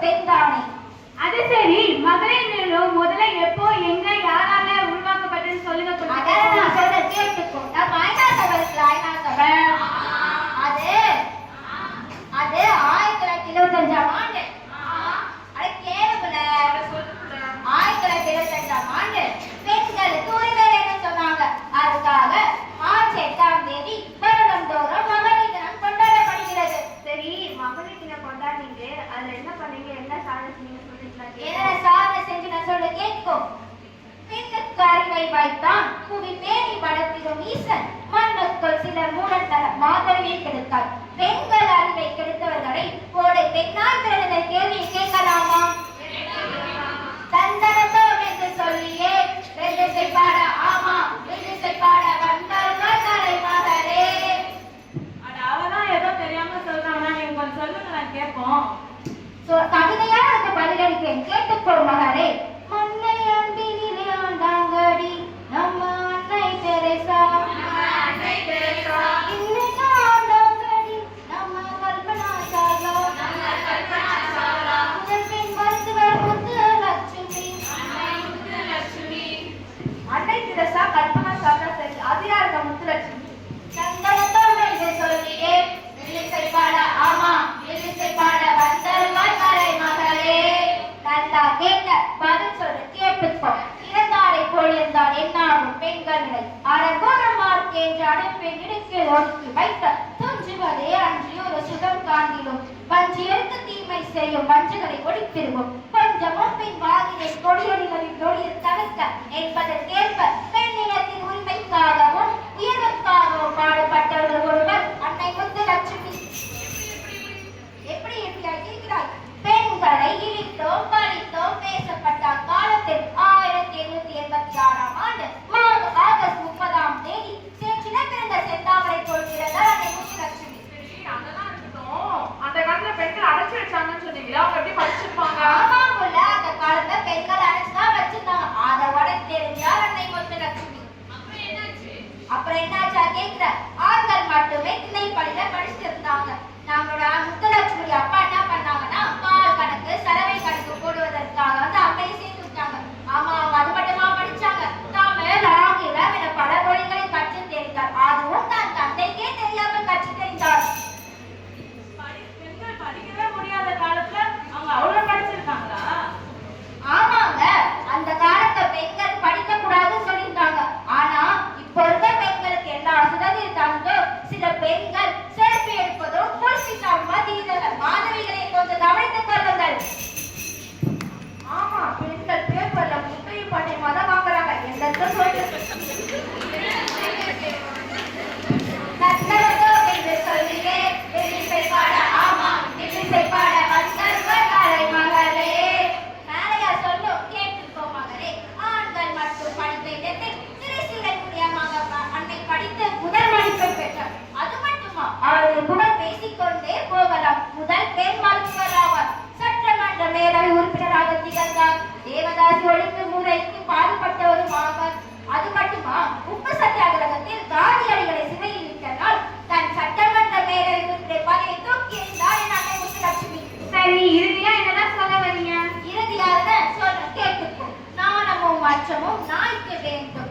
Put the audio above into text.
பெண் அது சரி மகளிர் நிறுவனம் முதல்ல எப்போ எங்க யாரால உருவாக்கப்பட்டதுன்னு சொல்லுங்க. அதான் நான் சொல்றேன் கேட்டுக்கோ. நான் பாய்னா சபை ராய்னா கிருஷ்ணன் சில மூடத்தன மாதவியை கெடுத்தார். பெண்கள் அறிவை கெடுத்தவர்களை கோடை பெண்ணாய் பிறந்த கேள்வியை செய்யும் வஞ்சுகளை ஒளி திரும்பும். கொஞ்சமும் பின் வாகினை கொடியொலிகளின் நொடியில் தவிர்க்க என்பதற்கேற்ப பெண்ணினத்தின் உரிமைக்காகவும் உயர்வுக்காகவும் பாடுபட்டவர்கள் ஒருவர் அன்னை முத்து லட்சுமி ஐயா கேட்கிற ஆண்கள் மட்டுமே திணைப்பள்ளியில படிச்சிருந்தாங்க. நம்மளோட முத்தலட்சுமி அப்பா இறுதியா என்னதான் சொல்ல வரீங்க இறுதியாக சொல்ல கேட்டுக்கும் நாணமும் மற்றமும் நாய்க்கு வேண்டும்?